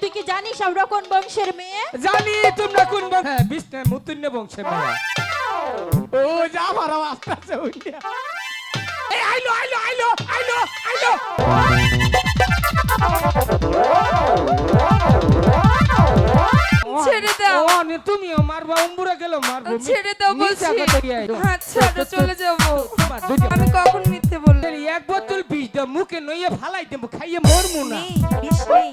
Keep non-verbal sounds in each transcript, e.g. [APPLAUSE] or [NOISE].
তুই কি জানিস আমরা কোন বংশের মেয়ে? জানি তোমরা কোন বংশ? হ্যাঁ বিষ্ণু মুতুন্য বংশের মেয়ে। ও যা আমার আস্তে আস্তে এই আইলো আইলো আইলো আইলো আইলো। ছেড়ে দাও। ও নে তুমিও মারবা উম্বুরা গেল মারবো। ছেড়ে দাও বলছি। আচ্ছা আমরা চলে যাব। আমি কখন মিথ্যে বললাম? এক বোতল বিষ দাও মুখে নইয়ে ফালাই দেবো খাইয়ে মরমু না। বিষ নেই।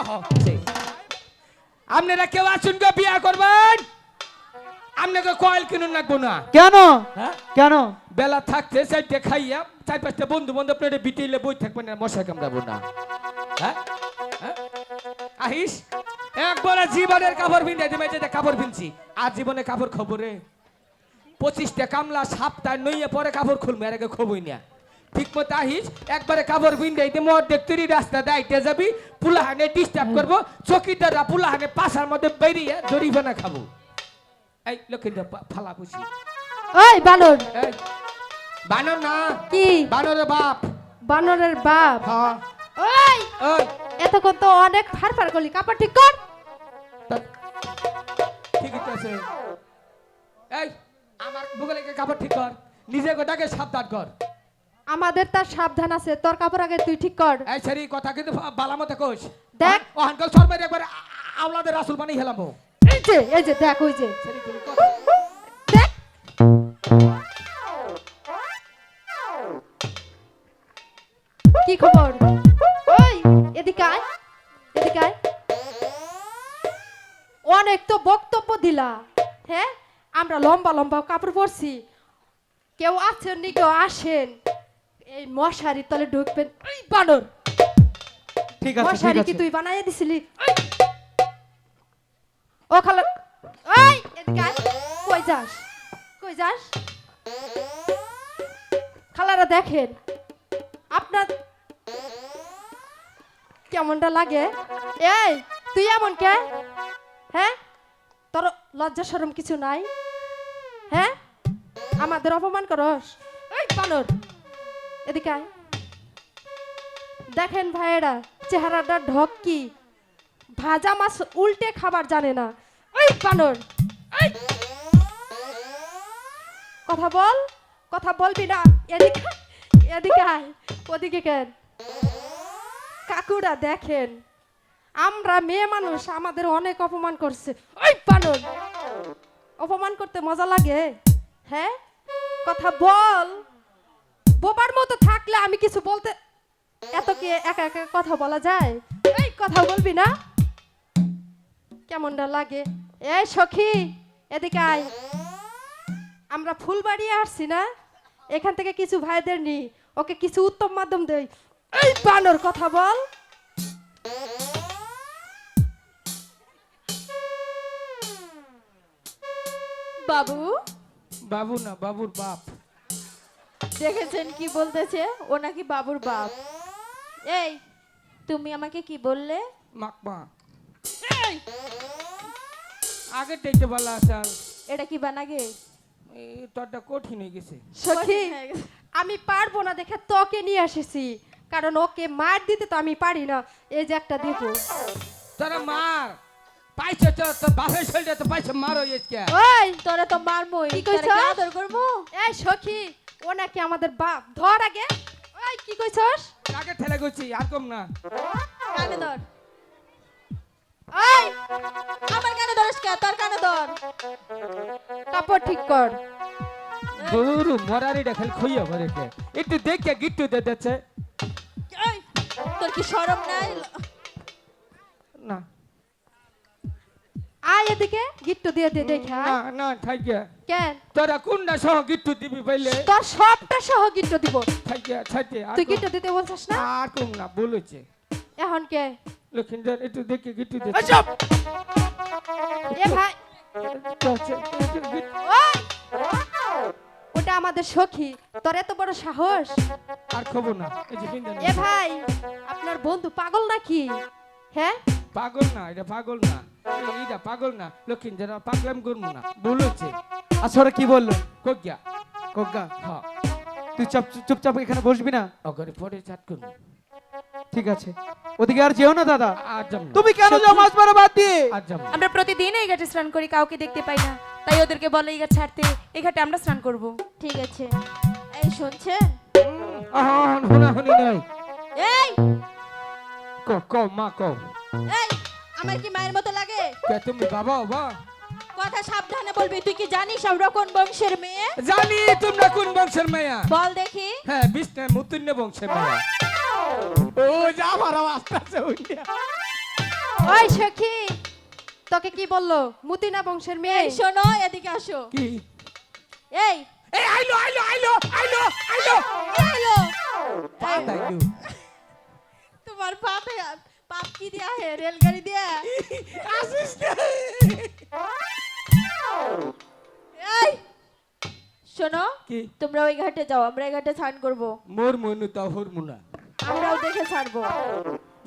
গিয়ে হচ্ছে আপনারা কেউ আসুন গো বিয়া করবেন? আপনাকে কয়েল কিনুন লাগবো না। কেন? হ্যাঁ? কেন? বেলা থাকতে চারটে খাইয়া চার পাঁচটা বন্ধু বান্ধব প্লেটে বিটিলে বই থাকবেন না মশা কামড়াবো না। হ্যাঁ? হ্যাঁ? আহিস একবারে জীবনের কাপড় পিন্ধাই দেবে যে কাপড় পিনছি আর জীবনে কাপড় খবরে পঁচিশটা কামলা সাপটা নইয়ে পরে কাপড় খুলবে এর আগে খবই না। ঠিক মতো আহিস একবারে কাপড় দিয়ে মোর দেখতেরি রাস্তা দাইতে যাবি পুলাহানে ডিস্টার্ব করব চকিদাররা পুলাহানে পাশার মধ্যে বেরিয়ে জরিমানা খাব। এই লক্ষ্মীটা ফালা পুষি ওই বানর। বানর না কি? বানরের বাপ। বানরের বাপ? হ্যাঁ। ওই ওই। এতক্ষণ তো অনেক ফার ফার করলি কাপড় ঠিক কর। ঠিকই তো আছে। এই আমার বুগলে কাপড় ঠিক কর নিজে গোটাকে সাবধান কর। আমাদের তার সাবধান আছে তোর কাপড় আগে তুই ঠিক কর। এই সেরি কথা কিন্তু বালা মতো কোষ দেখ। ও আঙ্কল সরবাই একবার আওলাদের রাসুল বানিয়ে হেলাম এই যে এই যে দেখ ওই যে। দেখ। কি খবর? ওই এদিকে আয় এদিকে আয়। অনেক তো বক্তব্য দিলা হ্যাঁ? আমরা লম্বা লম্বা কাপড় পরছি। কেউ আছেন নি কেউ আসেন। এই মশারি তলে ঢুকবেন। এই বানর! ঠিক আছে মশারি কি তুই বানাইয়া দিছিলি? ও খালা ওই এদিকে কই যাস? কই যাস? খালারা দেখেন আপনার কেমনটা লাগে? এই তুই এমন কে? হ্যাঁ? তোর লজ্জা সরম কিছু নাই? হ্যাঁ? আমাদের অপমান করস? এই বানর! এদিকে দেখেন ভাইয়েরা, চেহারাটা ঢক কি? ভাজা মাছ উল্টে খাবার জানে না। ওই বানর! কথা বল, কথা বলবি না। এদিকে এদিকে আয়। ওদিকে কেন? কাকুরা দেখেন, আমরা মেয়ে মানুষ, আমাদের অনেক অপমান করছে। ওই বানর! অপমান করতে মজা লাগে? হ্যাঁ? কথা বল! বোবার মতো থাকলে আমি কিছু বলতে এত কি একা একা কথা বলা যায়? এই, কথা বলবি না? কেমনটা লাগে? এই, সখী, এদিকে আয়। আমরা ফুলবাড়ি আসছি না? এখান থেকে কিছু ভাইদের নি। ওকে কিছু উত্তম মাধ্যম দেই। এই, বানর, কথা বল। বাবু? বাবু না, বাবুর বাপ। দেখেছেন কি বলতেছে? ও নাকি বাবুর বাপ। এই তুমি আমাকে কি বললে? মাকমা এই! আগে টেকে বলা আসাল এটা কি বানাগে? এই তোরটা কঠিন হয়ে গেছে। সখী আমি পারব না দেখে তোকে নিয়ে এসেছি কারণ ওকে মার দিতে তো আমি পারি না। এই যে একটা দিব। তোরা মার। পাইছে তো তোর বাপের শরীরে তো পাইছে মারো এসকে ওই তোরা তো মারবই কি তোরা কইছস? কি আদর করব? এই সখী ও নাকি আমাদের বাপ। ধর আগে। ওই কি কইছস? আগে ঠেলে গেছি আর কম না। কানে ধর। ওই আমার কানে ধরস কে? তোর কানে ধর। কাপড় ঠিক কর। গরু মরারিটা খালি খুইয়া ভরে কে? একটু দেখে গিট্টু দে এই, তোর কি সরম নাই? না। আয় এদিকে গিট্টু দিয়ে দে দেখা না না কেন? তোরা কোনটা সহ গিট্টু দিবি পাইলে তোর সবটা সহ গিট্টু দিব। তুই গিট্টু দিতে বলছিস না? আর কোন না বলেছে। এখন কে? লক্ষিন্দর একটু দেখে গিট্টু দে আচ্ছা এ ভাই! ওটা আমাদের সখী। তোর এত বড় সাহস? আর খবর না। এ ভাই আপনার বন্ধু পাগল নাকি? হ্যাঁ? পাগল না এটা পাগল না। এইটা পাগল না লক্ষিন্দর পাগলাম করব না। বলেছে। আচ্ছা ওরা কি বলল? কজ্ঞা। কজ্ঞা? হ্যাঁ তুই চাপ চুপচাপ এখানে বসবি না? অগরে পরে চাট করব ঠিক আছে। ওদিকে আর যেও না দাদা। তুমি কেন যাও মাছ মারা বাদ দিয়ে? আমরা প্রতিদিন এই ঘাটে স্নান করি কাউকে দেখতে পাই না। তাই ওদেরকে বলে এই ঘাট ছাড়তে এই ঘাটে আমরা স্নান করব। ঠিক আছে। এই শুনছেন? আহন হুনা হুনি নাই। এই! ক ক মা ক। এই! আমার কি মায়ের মতো লাগে? কে তুমি বাবা বা কথা সাবধানে বলবি তুই কি জানিস আমরা কোন বংশের মেয়ে? জানি তোমরা কোন বংশের মেয়া? বল দেখি। হ্যাঁ বিষ্ণু মুতুন্য বংশের মেয়া। ও যা আমার আস্তে ওই সখী তোকে কি বলল? মুতিনা বংশের মেয়ে? শোনো এদিকে আসো। কি? এই। এই আইলো আইলো আইলো আইলো আইলো। দাইলো তোমার পাপে পাপ কি দিয়া হে রেলগাড়ি দিয়া। আসিস এই শোনো কি? তোমরা ওই ঘাটে যাও আমরা এই ঘাটে স্নান করব। মোর মনু তা হরমুনা আমরাও দেখে ছাড়বো।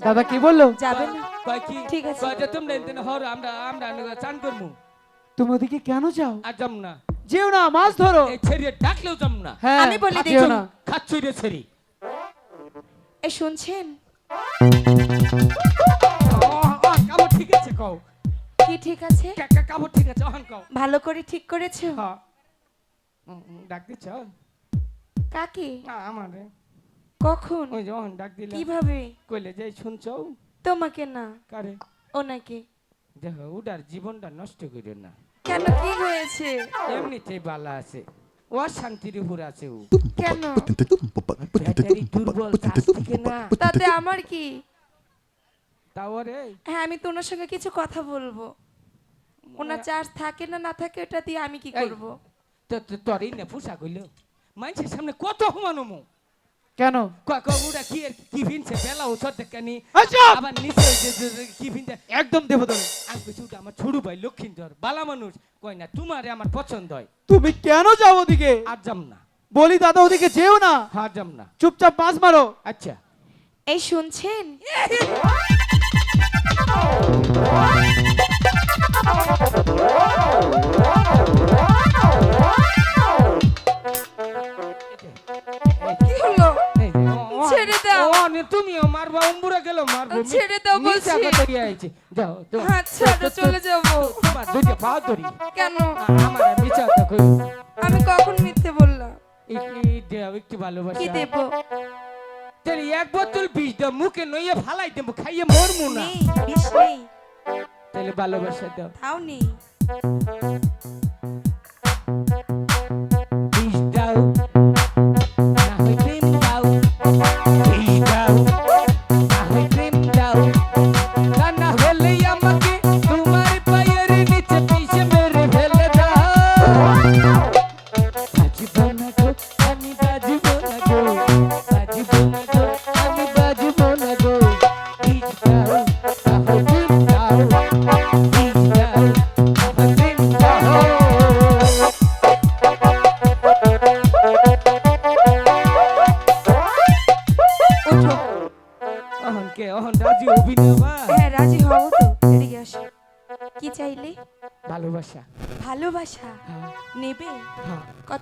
দাদা কি বলল? যাবেন না। কয় ঠিক আছে। যে তোমরা এদিন হর আমরা আমরা আমরা চান করমু। তুমি ওদিকে কেন যাও? আর যাম না। যেও না মাছ ধরো। এই ছেড়ে ডাকলেও যাম না। হ্যাঁ আমি বলি। না। খাচ্ছই রে ছেড়ি। এই শুনছেন? ভালো করে ঠিক করেছ ডাক দিছ কাকে আমারে কখন ওই যে অহন ডাক দিলাম কীভাবে কইলে যে শুনছ তোমাকে না কারে ওনাকে দেখো উডার জীবনটা নষ্ট করিও না কেন কি হয়েছে এমনিতেই বালা আছে ও আর উপর আছে ও। কেন? দুর্বল তাতে আমার কি? তাও রে হ্যাঁ আমি তো ওনার সঙ্গে কিছু কথা বলব। ওনার চার্জ থাকে না না থাকে ওটা দিয়ে আমি কি করব করব? তো তো- তোরই না পোশাক হইল। মানুষের সামনে কত হুমানুমু কেন? কবুরা কি এর কি ভিনছে? বেলা ওষুধ দেখেনি আচ্ছা! আবার নিচে যে- যে- যে কি ভিনছে? একদম দেবো তুমি আমি কইছি ওটা আমার ছোট ভাই লক্ষিন্দর বালা মানুষ। কই না তোমারে আমার পছন্দ হয়। তুমি কেন যাও ওদিকে? আর যাম না। বলি দাদা ওদিকে যেও না। আর যাম না। চুপচাপ মাছ মারো। আচ্ছা। এই শুনছেন? [LAUGHS] তুমিও মারবা উম্বুরা গেল মারবো ছেড়ে দাও বলছি। কথা দিয়ে আইছে। যাও তো- আচ্ছা তো- তো- চলে যাব। তোমার দুইটা পা ধরি। কেন? আমার মিছা তো কই আমি কখন মিথ্যে বললাম? এই দেও একটু কি ভালোবাসা দেব? তাহলে এক বোতল বিষ দাও মুখে নইয়ে ফালাই দেব খাইয়ে মরমু না। নেই বিষ নেই। তাহলে ভালোবাসা দাও। তাও নেই।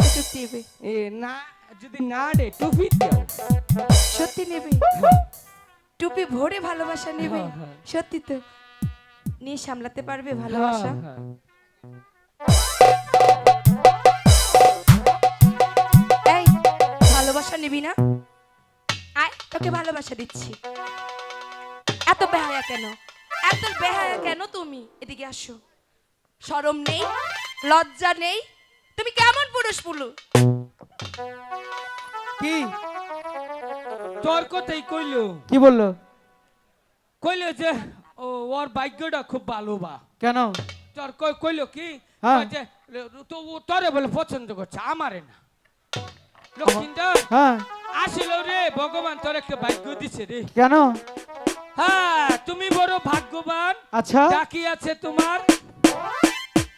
নেবে এ না যদি না রে টুপি দাও। সত্যি নেবে? টুপি ভরে ভালোবাসা নেবে? হ্যাঁ, হ্যাঁ। সত্যি তো। নিয়ে সামলাতে পারবে ভালোবাসা? হ্যাঁ, এই ভালোবাসা নিবি না? আয় তোকে ভালোবাসা দিচ্ছি। এত বেহায়া কেন? এত বেহায়া কেন তুমি? এদিকে আসো। শরম নেই লজ্জা নেই তুমি কেমন পুরুষ পুলু? কি? তোর কথাই কইলো। কি বলল? কইলো যে ও ওর ভাগ্যটা খুব ভালো বা। কেন? তোর কই কইলো কি? হ্যাঁ। যে, তো ও তোরে বলে পছন্দ করছে আমারে না। লক্ষ্মীন্দর হ্যাঁ। আসিল রে ভগবান তোর একটা ভাগ্য দিছে রে। কেন? হ্যাঁ তুমি বড় ভাগ্যবান। আচ্ছা। ডাকি আছে তোমার।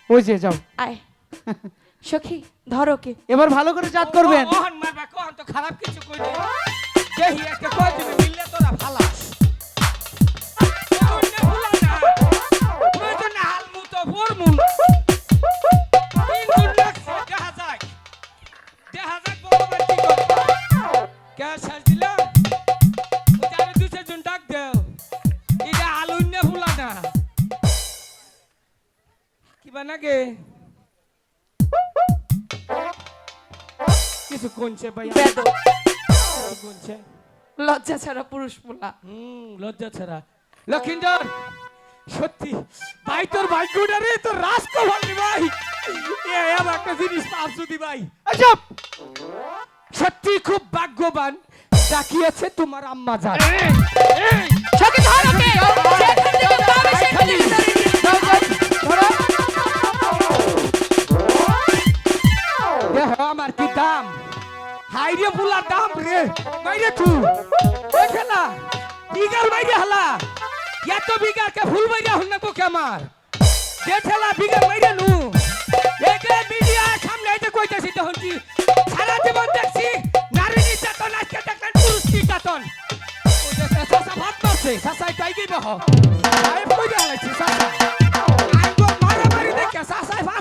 ওই যে যাও। আয়। [LAUGHS] সখী ধরো কে এবার ভালো করে জাত করবেন মোহন মারবা কোহন তো খারাপ কিছু কইলে যেই একটা কয় তুমি মিললে তোরা ফালাস তুই তো না। প্রয়োজনে হালমু তো ফরমু। বেদব কিছু লজ্জা ছাড়া পুরুষ পুলা হুম লজ্জা ছাড়া। লক্ষিন্দর সত্যি ভাই তোর ভাগ্যটা রে তোর ভাই। এ একটা জিনিস ভাই। সত্যি খুব ভাগ্যবান ডাকিয়েছে তোমার আম্মা জান। ধরো থেকে পাবে সেখানে আমার কি দাম? হাই রে বুলা দাম রে বাইরে ওই খেলা বিগাল বাইরে হালা। এত বিগার কে ফুল বাইরে হল না কে আমার। যে ঠেলা বিগাল বাইরে নু। একে মিডিয়া সামনে এসে কইতেছি তখন কি? সারা জীবন দেখছি নারী নির্যাতন আজকে দেখলেন পুরুষ নির্যাতন। সাসা ভাত মারছে সাসাই তাই গিয়ে বহ আই কই হালাইছি সাসা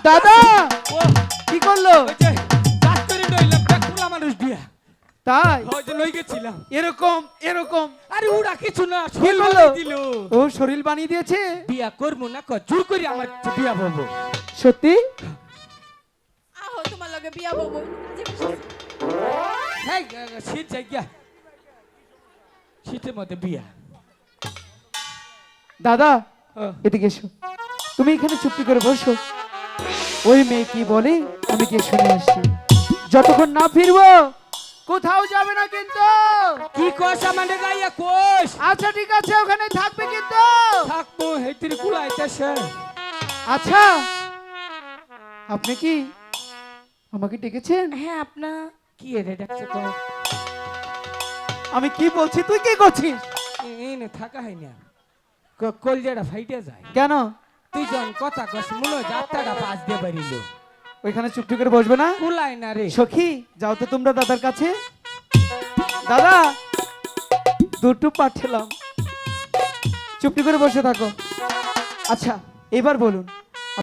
দাদা! কি করল? তাই গেছিলাম। এরকম এরকম। আরে ওরা কিছু না শরীর বানিয়ে দিল। ও শরীর বানিয়ে দিয়েছে? বিয়া করব না কর জোর করে আমার বিয়া বলব। সত্যি? আহো তোমার লগে বিয়া বউ হ্যাঁ শীত যাই শীতের মধ্যে বিয়া। দাদা ও, এদিকে এসো। তুমি এখানে চুপটি করে বসো। ওই মেয়ে কি বলে? আমি গিয়ে শুনে আসছি যতক্ষণ না ফিরবো কোথাও যাবে না কিন্তু। কি কোষ আমাদের গাইয়া কোষ? আচ্ছা ঠিক আছে ওখানে থাকবে কিন্তু। থাকব হেতির কুলাইতেছে আচ্ছা আপনি কি আমাকে ডেকেছেন? হ্যাঁ আপনার কি রে ডাকছে তো আমি কি বলছি তুই কি করছিস? এনে থাকা হয় না। কলজাটা ফাইটে যায়। কেন? তুই যখন কথা কস মনে যাত্রাটা পাঁচ দিয়ে পারিল ওইখানে চুপটি করে বসবে না? কুলাই না রে। সখী যাও তো তোমরা দাদার কাছে। দাদা দুটো পাঠালাম চুপটি করে বসে থাকো। আচ্ছা এবার বলুন।